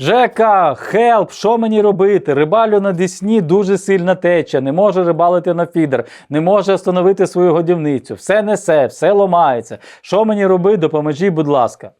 Жека, хелп, що мені робити? Рибалю на Десні дуже сильна теча, не може рибалити на фідер, не може встановити свою годівницю, все несе, все ломається. Що мені робити? Допоможіть, будь ласка.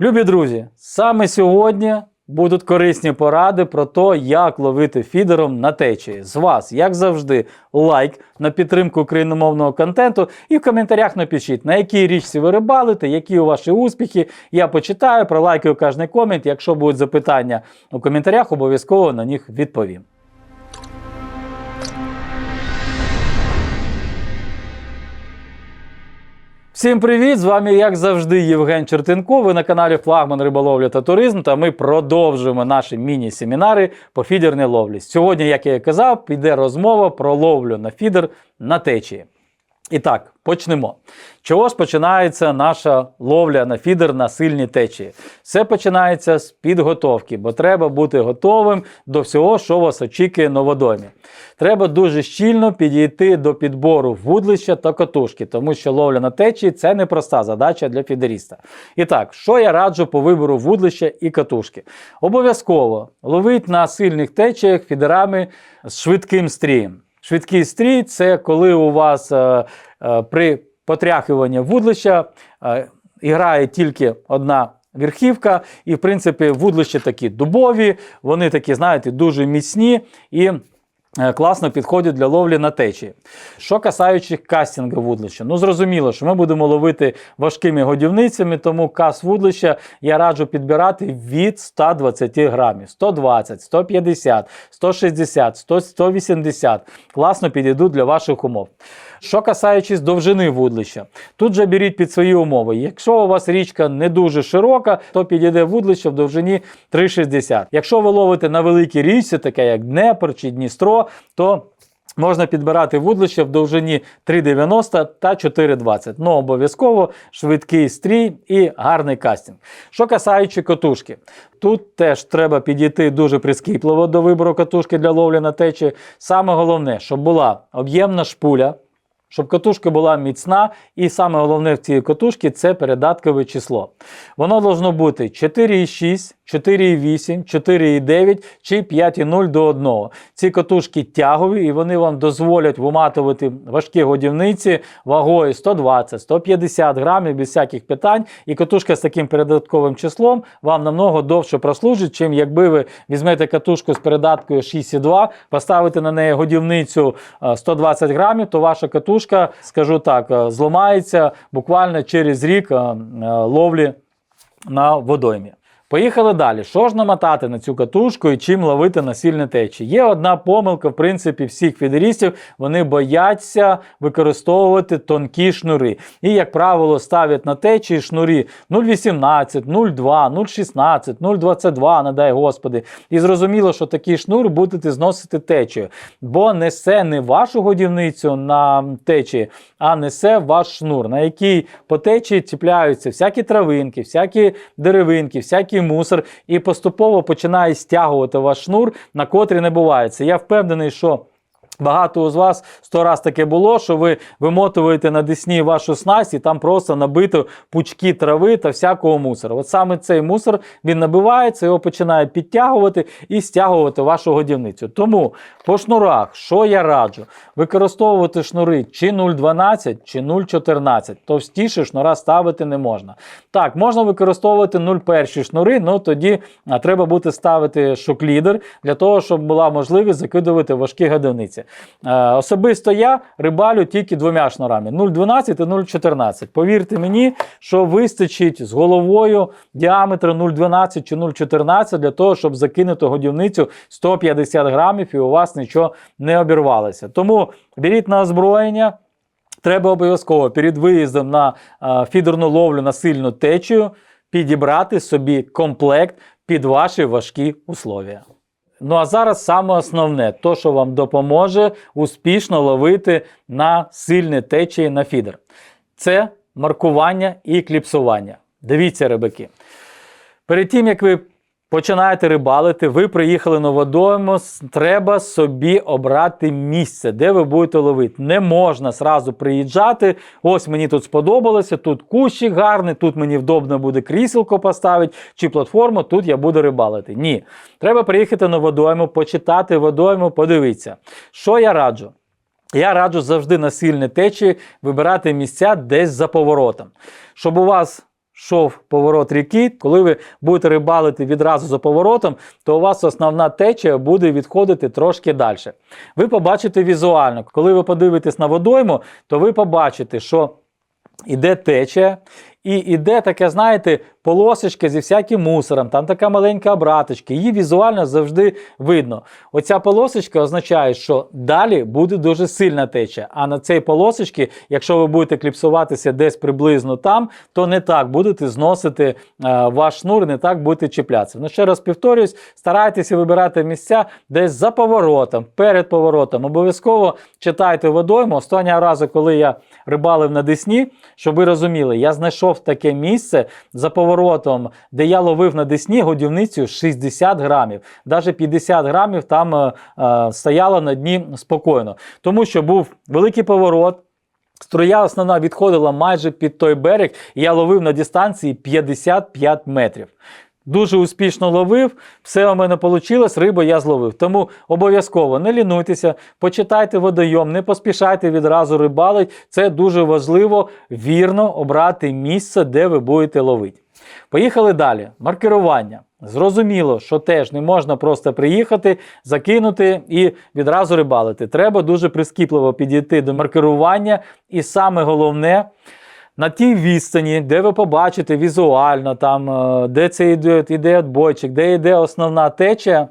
Любі друзі, саме сьогодні будуть корисні поради про те, як ловити фідером на течії. З вас, як завжди, лайк на підтримку україномовного контенту і в коментарях напишіть, на якій річці ви рибалите, які у ваші успіхи. Я почитаю, пролайкаю кожний комент. Якщо будуть запитання у коментарях, обов'язково на них відповім. Всім привіт! З вами, як завжди, Євген Чертенко. Ви на каналі Флагман Риболовля та Туризм. Та ми продовжуємо наші міні-семінари по фідерній ловлі. Сьогодні, як я і казав, піде розмова про ловлю на фідер на течії. І так, почнемо. Чого ж починається наша ловля на фідер на сильні течії? Все починається з підготовки, бо треба бути готовим до всього, що вас очікує на водомі. Треба дуже щільно підійти до підбору вудлища та катушки, тому що ловля на течії це непроста задача для фідеріста. І так, що я раджу по вибору вудлища і катушки? Обов'язково ловить на сильних течіях фідерами з швидким стрієм. Швидкий стрій це коли у вас е, е, при потряхуванні вудлища е, грає тільки одна верхівка, і, в принципі, вудлища такі дубові, вони такі, знаєте, дуже міцні і. Е, Класно підходять для ловлі на течії. Що касаючи кастінга вудлища, ну зрозуміло, що ми будемо ловити важкими годівницями, тому кас вудлища я раджу підбирати від 120 грамів, 120, 150, 160, 100, 180. Класно підійдуть для ваших умов. Що касаючись довжини вудлища, тут же беріть під свої умови. Якщо у вас річка не дуже широка, то підійде вудлище в довжині 3,60. Якщо ви ловите на великій річці, таке як Днепр чи Дністро, то Можна підбирати вудлище в довжині 3,90 та 4,20. Ну, обов'язково швидкий стрій і гарний кастинг. Що касаючи катушки, тут теж треба підійти дуже прискіпливо до вибору катушки для ловлі на течі. Саме головне, щоб була об'ємна шпуля. Щоб катушка була міцна, і саме головне в цій катушці це передаткове число. Воно должно бути 4,6, 4,8, 4,9 чи 5,0 до 1. Ці катушки тягові і вони вам дозволять виматувати важкі годівниці вагою 120, 150 грамів без всяких питань. І катушка з таким передатковим числом вам намного довше прослужить, чим якби ви візьмете катушку з передаткою 6,2, поставите на неї годівницю е, 120 грамів, то ваша катушка, скажу так, е, зламається буквально через рік е, е, ловлі на водоймі. Поїхали далі. Що ж намотати на цю катушку і чим ловити на сильне течі? Є одна помилка, в принципі, всіх фідерістів. Вони бояться використовувати тонкі шнури. І, як правило, ставлять на течії шнурі 0,18, 0,2, 0,16, 0,22, не дай Господи. І зрозуміло, що такий шнур будете зносити течію. Бо несе не вашу годівницю на течії, а несе ваш шнур, на який по течії чіпляються всякі травинки, всякі деревинки, всякий мусор, і поступово починає стягувати ваш шнур, на котрі не бувається. Я впевнений, що. Багато з вас сто раз таке було, що ви вимотуєте на десні вашу снасть і там просто набито пучки трави та всякого мусору. От саме цей мусор він набивається, його починає підтягувати і стягувати вашу годівницю. Тому по шнурах, що я раджу, використовувати шнури чи 0,12, чи 0,14. Товстіше шнура ставити не можна. Так, можна використовувати 0,1 шнури, але тоді треба буде ставити шоклідер для того, щоб була можливість закидувати важкі годівниці. Е, особисто я рибалю тільки двома шнурами: 0,12 і 0,14. Повірте мені, що вистачить з головою діаметру 0,12 чи 0,14 для того, щоб закинути годівницю 150 грамів і у вас нічого не обірвалося. Тому беріть на озброєння. Треба обов'язково перед виїздом на е, фідерну ловлю на сильну течію підібрати собі комплект під ваші важкі условия. Ну а зараз саме основне, то, що вам допоможе успішно ловити на сильні течії на фідер. Це маркування і кліпсування. Дивіться, рибаки. Перед тим, як ви починаєте рибалити, ви приїхали на водойму, треба собі обрати місце, де ви будете ловити. Не можна сразу приїжджати. Ось мені тут сподобалося, тут кущик гарний, тут мені вдобно буде кріселко поставити чи платформу, тут я буду рибалити. Ні. Треба приїхати на водойму, почитати водойму, подивитися. Що я раджу? Я раджу завжди на сильні течії вибирати місця десь за поворотом, щоб у вас йшов поворот ріки, коли ви будете рибалити відразу за поворотом, то у вас основна течія буде відходити трошки далі. Ви побачите візуально, коли ви подивитесь на водойму, то ви побачите, що іде течія, і іде таке, знаєте, полосочка зі всяким мусором, там така маленька обраточка, її візуально завжди видно. Оця полосочка означає, що далі буде дуже сильна течія. А на цій полосочці, якщо ви будете кліпсуватися десь приблизно там, то не так будете зносити е, ваш шнур, не так будете чіплятися. Ну ще раз повторюсь, старайтеся вибирати місця десь за поворотом, перед поворотом. Обов'язково читайте водойму. Останнього разу, коли я рибалив на Десні, щоб ви розуміли, я знайшов таке місце за поворотом, де я ловив на Десні годівницю 60 грамів. Навіть 50 грамів там е, е, стояло на дні спокійно. Тому що був великий поворот. Струя основна відходила майже під той берег, і я ловив на дистанції 55 метрів. Дуже успішно ловив, все у мене вийшло, рибу я зловив. Тому обов'язково не лінуйтеся, почитайте водойом, не поспішайте відразу рибалить. Це дуже важливо вірно обрати місце, де ви будете ловити. Поїхали далі. Маркерування. Зрозуміло, що теж не можна просто приїхати, закинути і відразу рибалити. Треба дуже прискіпливо підійти до маркерування, і саме головне. На тій відстані, де ви побачите візуально, там, е, де це йде, йде отбойчик, де йде основна течія,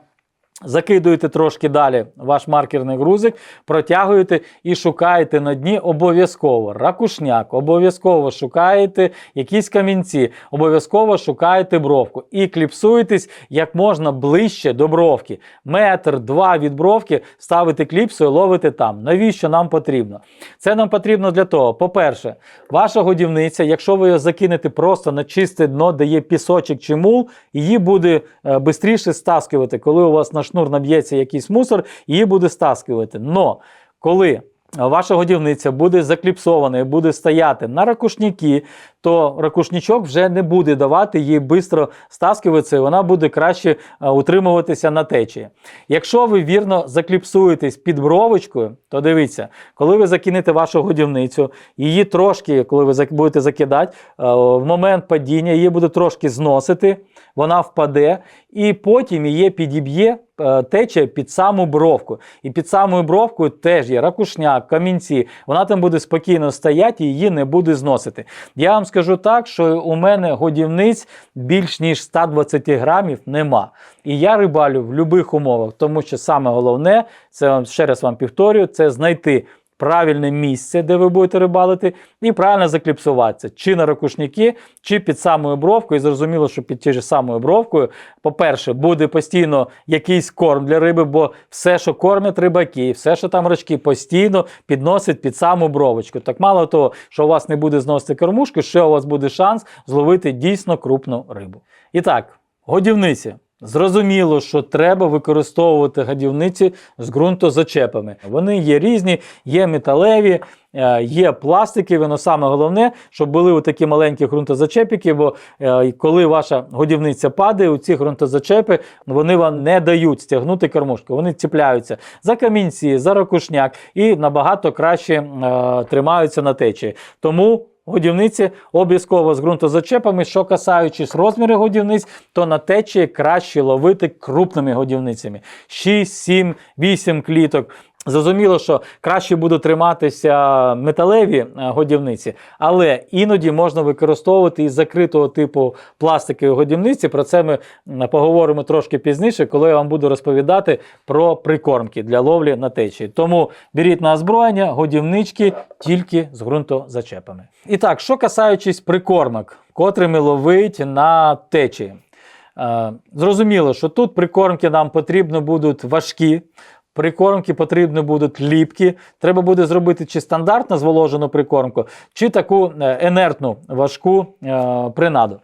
закидуєте трошки далі ваш маркерний грузик, протягуєте і шукаєте на дні обов'язково ракушняк, обов'язково шукаєте якісь камінці, обов'язково шукаєте бровку і кліпсуєтесь як можна ближче до бровки. Метр, два від бровки ставите кліпсу і ловите там. Навіщо нам потрібно? Це нам потрібно для того, по-перше, ваша годівниця, якщо ви її закинете просто на чисте дно, де є пісочок чи мул, її буде е, швидше стаскувати. Коли у вас на шнур наб'ється якийсь мусор, її буде стаскувати. Но коли ваша годівниця буде закліпсована і буде стояти на ракушніки, то ракушнічок вже не буде давати їй швидко стаскуватися, і вона буде краще е, утримуватися на течії. Якщо ви вірно закліпсуєтесь під бровочкою, то дивіться, коли ви закинете вашу годівницю, її трошки, коли ви будете закидати, е, в момент падіння її буде трошки зносити, вона впаде, і потім її підіб'є е, течія під саму бровку. І під самою бровкою теж є ракушняк, камінці. Вона там буде спокійно стояти і її не буде зносити. Я вам скажу так, що у мене годівниць більш ніж 120 грамів нема. І я рибалю в будь-яких умовах, тому що саме головне, це ще раз вам повторюю, це знайти. Правильне місце, де ви будете рибалити, і правильно закліпсуватися, чи на ракушники, чи під самою бровкою. І зрозуміло, що під тією самою бровкою, по-перше, буде постійно якийсь корм для риби, бо все, що кормять рибаки, все, що там рачки, постійно підносить під саму бровочку. Так мало того, що у вас не буде зносити кормушки, ще у вас буде шанс зловити дійсно крупну рибу. І так, годівниці. Зрозуміло, що треба використовувати гадівниці з ґрунтозачепами. Вони є різні, є металеві, е, є пластикові, але саме головне, щоб були такі маленькі ґрунтозачепики, бо е, коли ваша годівниця падає, у ці ґрунтозачепи вони вам не дають стягнути кормушку. Вони ціпляються за камінці, за ракушняк і набагато краще е, тримаються на течії. Тому Годівниці обов'язково з ґрунтозачепами. Що касаючись розміру годівниць, то на течії краще ловити крупними годівницями. 6, 7, 8 кліток. Зрозуміло, що краще будуть триматися металеві е, годівниці, але іноді можна використовувати і закритого типу пластикові годівниці. Про це ми поговоримо трошки пізніше, коли я вам буду розповідати про прикормки для ловлі на течії. Тому беріть на озброєння годівнички тільки з ґрунтозачепами. І так, що касаючись прикормок, котрими ловить на течії. Е, Зрозуміло, що тут прикормки нам потрібно будуть важкі. Прикормки потрібні будуть ліпкі. Треба буде зробити чи стандартно зволожену прикормку, чи таку е, інертну важку е, принаду.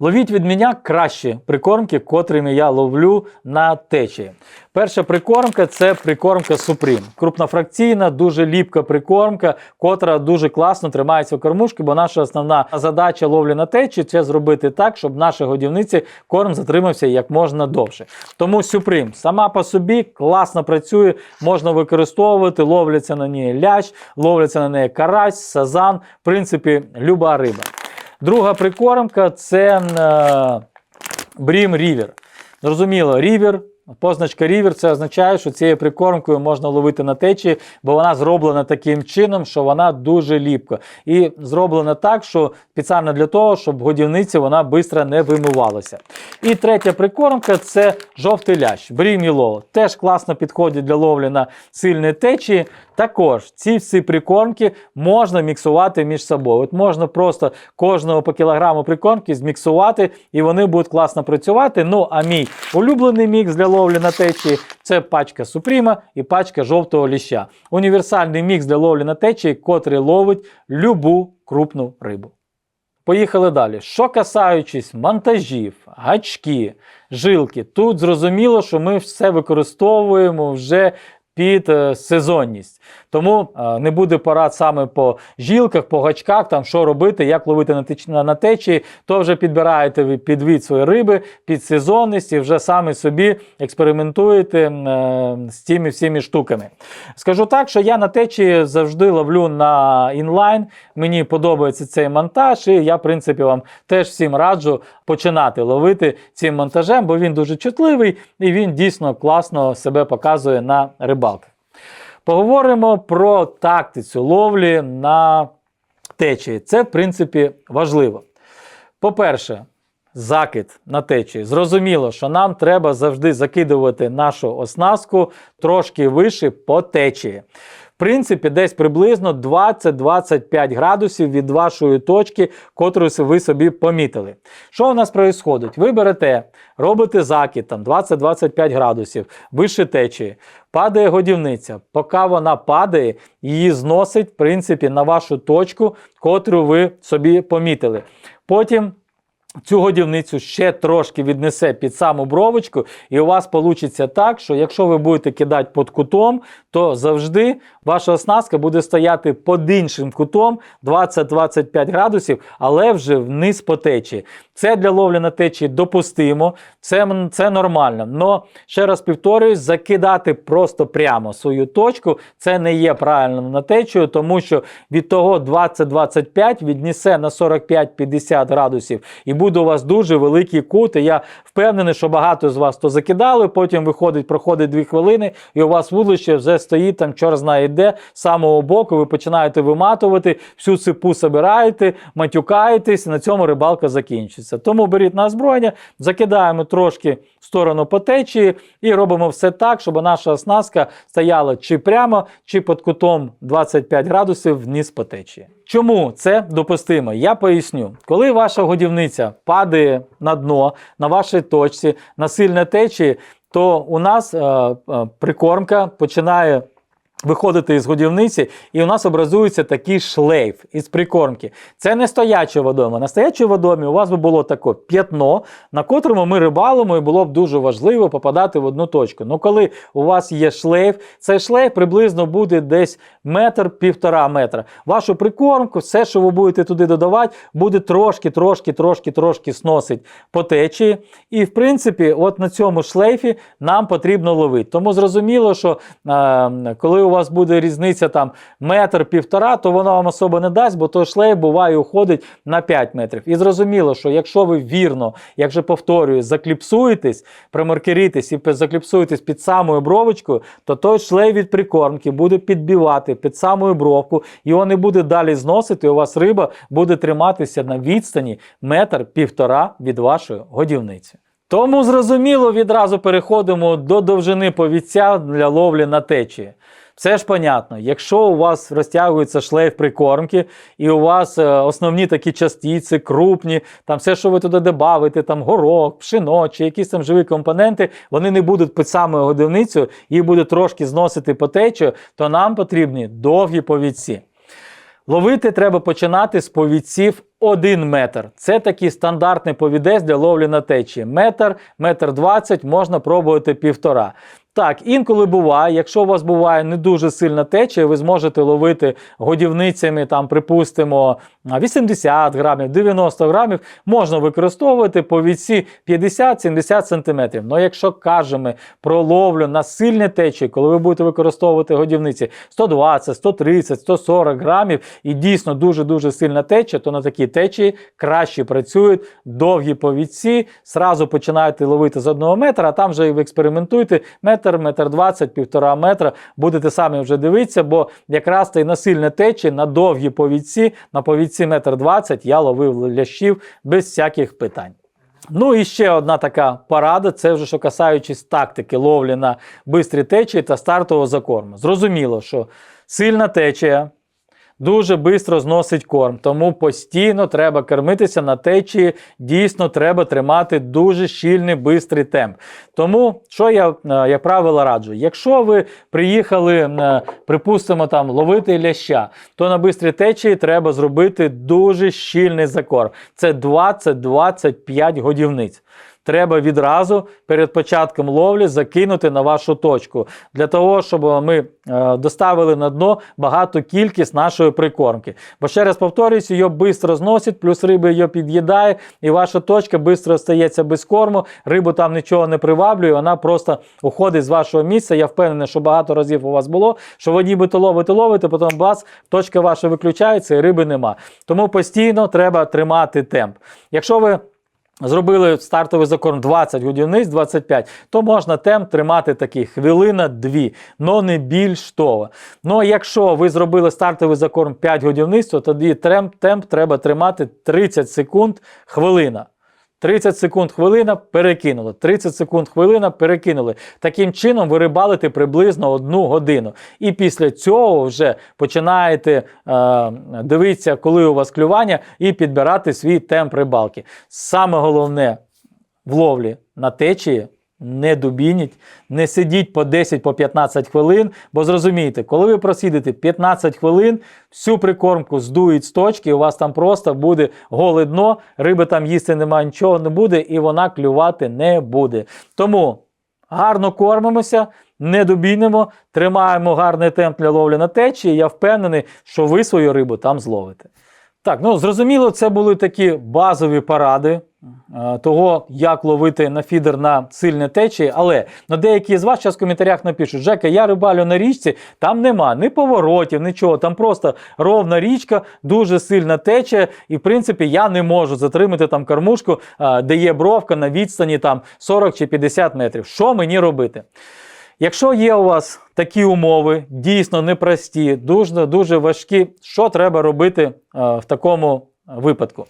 Ловіть від мене кращі прикормки, котрими я ловлю на течії. Перша прикормка це прикормка Supreme. Крупнофракційна, дуже ліпка прикормка, котра дуже класно тримається в кормушці, бо наша основна задача ловлі на течії це зробити так, щоб в нашій годівниці корм затримався як можна довше. Тому Supreme сама по собі класно працює, можна використовувати, ловляться на ній лящ, ловляться на неї карась, сазан, в принципі, люба риба. Друга прикормка це е, Брім Рівер. Зрозуміло, рівер. Позначка рівер це означає, що цією прикормкою можна ловити на течії, бо вона зроблена таким чином, що вона дуже ліпка. І зроблена так, що спеціально для того, щоб годівниці вона швидко не вимивалася. І третя прикормка це жовтий лящ, брім Yellow. Теж класно підходить для ловлі на сильні течії. Також ці всі прикормки можна міксувати між собою. От можна просто кожного по кілограму прикормки зміксувати, і вони будуть класно працювати. Ну, а мій улюблений мікс для ловлі на течії це пачка Супріма і пачка жовтого ліща. Універсальний мікс для ловлі на течії, котрий ловить любу крупну рибу. Поїхали далі. Що касаючись монтажів, гачки, жилки, тут зрозуміло, що ми все використовуємо вже під е, сезонність. Тому е, не буде порад саме по жилках, по гачках, там що робити, як ловити на, теч... на, течії, то вже підбираєте ви під від своєї риби, під сезонність і вже самі собі експериментуєте е, з цими всіми штуками. Скажу так, що я на течії завжди ловлю на інлайн. Мені подобається цей монтаж, і я, в принципі, вам теж всім раджу починати ловити цим монтажем, бо він дуже чутливий і він дійсно класно себе показує на рибалках. Поговоримо про тактицю ловлі на течії. Це, в принципі, важливо. По-перше, закид на течії. Зрозуміло, що нам треба завжди закидувати нашу оснастку трошки вище по течії. Принципі, десь приблизно 20-25 градусів від вашої точки, котру ви собі помітили. Що у нас відбувається? Ви берете, робите закид там 20-25 градусів, вище течії, падає годівниця. Поки вона падає, її зносить, в принципі, на вашу точку, котру ви собі помітили. Потім Цю годівницю ще трошки віднесе під саму бровочку, і у вас вийде так, що якщо ви будете кидати під кутом, то завжди ваша оснастка буде стояти під іншим кутом 20-25 градусів, але вже вниз по течії. Це для ловлі на течії допустимо, це, це нормально. Но ще раз повторююсь, закидати просто прямо свою точку це не є правильним на течію, тому що від того 20-25 віднесе на 45-50 градусів і буде у вас дуже великий кут. І я впевнений, що багато з вас то закидали, потім виходить, проходить 2 хвилини, і у вас вулище вже стоїть там, чор знає де, з самого боку, ви починаєте виматувати, всю ципу собираєте, матюкаєтесь, і на цьому рибалка закінчиться. Тому беріть на озброєння, закидаємо трошки в сторону по течії і робимо все так, щоб наша оснастка стояла чи прямо, чи під кутом 25 градусів вниз по течії. Чому це допустимо? Я поясню. Коли ваша годівниця падає на дно на вашій точці, на сильне течії, то у нас е, е, прикормка починає виходити із годівниці, і у нас образується такий шлейф із прикормки. Це не стояче водойма. На стоячій водомі у вас би було таке п'ятно, на котрому ми рибалимо, і було б дуже важливо попадати в одну точку. Ну, коли у вас є шлейф, цей шлейф приблизно буде десь метр, півтора метра. Вашу прикормку, все, що ви будете туди додавати, буде трошки, трошки, трошки, трошки сносить по течії. І, в принципі, от на цьому шлейфі нам потрібно ловити. Тому зрозуміло, що е, коли у вас буде різниця там метр-півтора, то воно вам особо не дасть, бо той шлейф буває уходить на 5 метрів. І зрозуміло, що якщо ви вірно, як же повторюю, закліпсуєтесь, промаркеритесь і закліпсуєтесь під самою бровочкою, то той шлейф від прикормки буде підбивати під самою бровку, його не буде далі зносити, і у вас риба буде триматися на відстані метр-півтора від вашої годівниці. Тому зрозуміло, відразу переходимо до довжини повідця для ловлі на течії. Все ж понятно, якщо у вас розтягується шлейф прикормки, і у вас е, основні такі частиці, крупні, там все, що ви туди додавите, там горох, пшено чи якісь там живі компоненти, вони не будуть під самою годівницею, їх буде трошки зносити по течію, то нам потрібні довгі повідці. Ловити треба починати з повідців 1 метр. Це такий стандартний повідець для ловлі на течії. Метр, метр 20, можна пробувати півтора. Так, інколи буває, якщо у вас буває не дуже сильна течія, ви зможете ловити годівницями, там, припустимо, 80 грамів, 90 грамів, можна використовувати по віці 50-70 см. Ну, якщо кажемо про ловлю на сильні течії, коли ви будете використовувати годівниці 120, 130, 140 грамів і дійсно дуже-дуже сильна течія, то на такій течії краще працюють довгі повідці, сразу починаєте ловити з одного метра, а там вже і ви експериментуйте метр, метр 20, півтора метра, будете самі вже дивитися, бо якраз та й на течі на довгі повідці, на повідці метр 20 я ловив лящів без всяких питань. Ну і ще одна така порада, це вже що касаючись тактики ловлі на бистрі течії та стартового закорму. Зрозуміло, що сильна течія дуже швидко зносить корм, тому постійно треба кормитися на течії, дійсно треба тримати дуже щільний бистрий темп. Тому, що я, е, як правило, раджу, якщо ви приїхали, е, припустимо, там ловити ляща, то на бистрій течії треба зробити дуже щільний закорм. Це 20-25 годівниць. Треба відразу перед початком ловлі закинути на вашу точку, для того, щоб ми е, доставили на дно багату кількість нашої прикормки. Бо ще раз повторююсь, її швидко зносить, плюс риба її під'їдає, і ваша точка швидко остається без корму, рибу там нічого не приваблює, вона просто уходить з вашого місця. Я впевнений, що багато разів у вас було, що ви нібито ловите, ловите, потім бас, точка ваша виключається і риби нема. Тому постійно треба тримати темп. Якщо ви Зробили стартовий закорм 20 годівниць, 25, то можна темп тримати такий хвилина-дві, но не більш того. Ну, а якщо ви зробили стартовий закорм 5 годівниць, то тоді темп, темп треба тримати 30 секунд хвилина. 30 секунд хвилина перекинули. 30 секунд хвилина перекинули. Таким чином ви рибалите приблизно одну годину. І після цього вже починаєте е, дивитися, коли у вас клювання, і підбирати свій темп рибалки. Саме головне в ловлі на течії. Не дубініть, не сидіть по 10-15 хвилин, бо зрозумійте, коли ви просидите 15 хвилин, всю прикормку здують з точки, у вас там просто буде голе дно, риби там їсти немає, нічого не буде, і вона клювати не буде. Тому гарно кормимося, не дубінемо, тримаємо гарний темп для ловлі на течії. Я впевнений, що ви свою рибу там зловите. Так, ну зрозуміло, це були такі базові поради того, як ловити на фідер на сильне течії. Але на деякі з вас зараз в коментарях напишуть, Жека, я рибалю на річці, там нема ні поворотів, нічого. Там просто ровна річка, дуже сильна течія, і в принципі я не можу затримати там кормушку, е, де є бровка на відстані там 40 чи 50 метрів. Що мені робити? Якщо є у вас такі умови, дійсно непрості, дуже дуже важкі, що треба робити е, в такому випадку?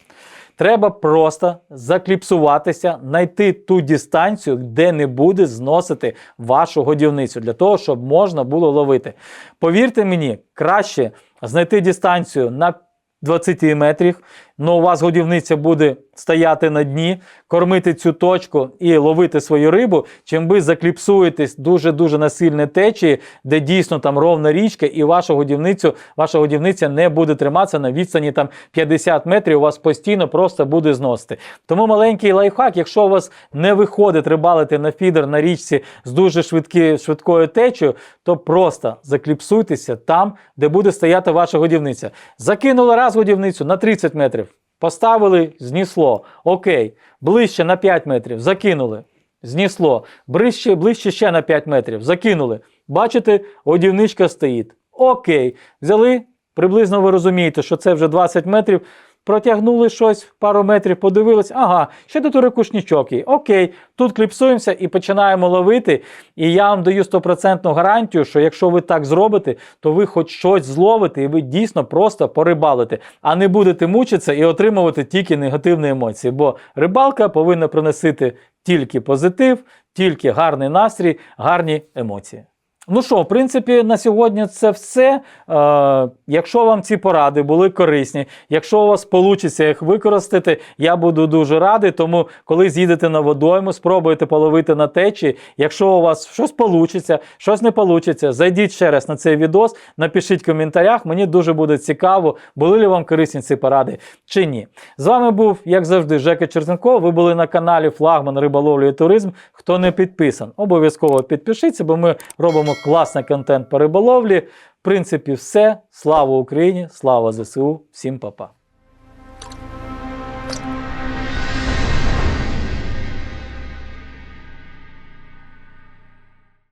Треба просто закліпсуватися, знайти ту дистанцію, де не буде зносити вашу годівницю, для того, щоб можна було ловити. Повірте мені, краще знайти дистанцію на 20 метрів, але у вас годівниця буде стояти на дні, кормити цю точку і ловити свою рибу, чим ви закліпсуєтесь дуже-дуже на сильне течії, де дійсно там ровна річка, і вашу годівницю, ваша годівниця не буде триматися на відстані там 50 метрів, у вас постійно просто буде зносити. Тому маленький лайфхак, якщо у вас не виходить рибалити на фідер на річці з дуже швидкі, швидкою течею, то просто закліпсуйтеся там, де буде стояти ваша годівниця. Закинули раз годівницю на 30 метрів. Поставили, знісло. Окей. Ближче на 5 метрів. Закинули. Знісло. Ближче, ближче ще на 5 метрів. Закинули. Бачите, годівничка стоїть. Окей. Взяли. Приблизно ви розумієте, що це вже 20 метрів. Протягнули щось, пару метрів, подивились, ага, ще тут рикушнічок є. Окей, тут кліпсуємося і починаємо ловити. І я вам даю стопроцентну гарантію, що якщо ви так зробите, то ви хоч щось зловите, і ви дійсно просто порибалите, а не будете мучитися і отримувати тільки негативні емоції. Бо рибалка повинна приносити тільки позитив, тільки гарний настрій, гарні емоції. Ну що, в принципі, на сьогодні це все. Е, якщо вам ці поради були корисні, якщо у вас вийде їх використати, я буду дуже радий. Тому, коли з'їдете на водойму, спробуйте половити на течії. Якщо у вас щось вийде, щось не вийде, зайдіть ще раз на цей відос, напишіть в коментарях. Мені дуже буде цікаво, були ли вам корисні ці поради чи ні. З вами був, як завжди, Жека Чертенко. Ви були на каналі Флагман Риболовлі і Туризм. Хто не підписан, обов'язково підпишіться, бо ми робимо класний контент по риболовлі. В принципі, все. Слава Україні! Слава ЗСУ! Всім па-па!